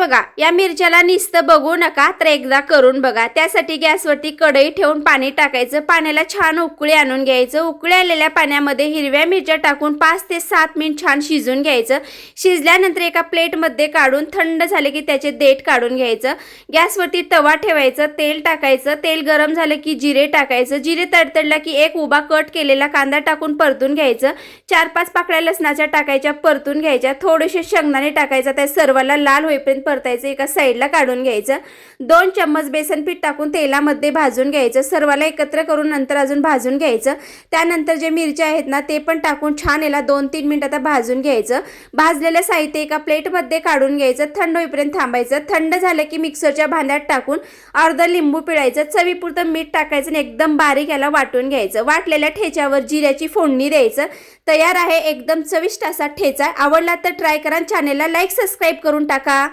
बघा या मिरच्याला नुसतं बघू नका तर एकदा करून बघा. त्यासाठी गॅसवरती कढई ठेवून पाणी टाकायचं. पाण्याला छान उकळी आणून घ्यायचं. उकळी आलेल्या पाण्यामध्ये हिरव्या मिरच्या टाकून पाच ते सात मिनिट छान शिजून घ्यायचं. शिजल्यानंतर एका प्लेटमध्ये काढून थंड झाले की त्याचे देठ काढून घ्यायचं. गॅसवरती तवा ठेवायचं तेल टाकायचं. तेल गरम झालं की जिरे टाकायचं. जिरे तडतडला की एक उभा कट केलेला कांदा टाकून परतून घ्यायचं. चार पाच पाकळ्या लसणाच्या टाकायच्या परतून घ्यायच्या. थोडेसे शेंगदाणे टाकायचं. त्या सर्वाला लाल होईपर्यंत परतायचं एका साईडला काढून घ्यायचं. दोन चम्मच बेसन पीठ टाकून तेलामध्ये भाजून घ्यायचं. सर्वाला एकत्र करून नंतर अजून भाजून घ्यायचं. त्यानंतर जे मिरच्या आहेत ना ते पण टाकून छान याला दोन तीन मिनिट आता भाजून घ्यायचं. भाजलेलं साहित्य एका प्लेटमध्ये काढून घ्यायचं. थंड होईपर्यंत थांबायचं. थंड झालं की मिक्सरच्या भांड्यात टाकून अर्धा लिंबू पिळायचं. चवीपुरतं मीठ टाकायचं आणि एकदम बारीक याला वाटून घ्यायचं. वाटलेल्या ठेच्यावर जिऱ्याची फोडणी द्यायचं. तयार आहे एकदम चविष्ट असा ठेचा. आवडला तर ट्राय करा चॅनेलला लाईक सबस्क्राईब करून टाका.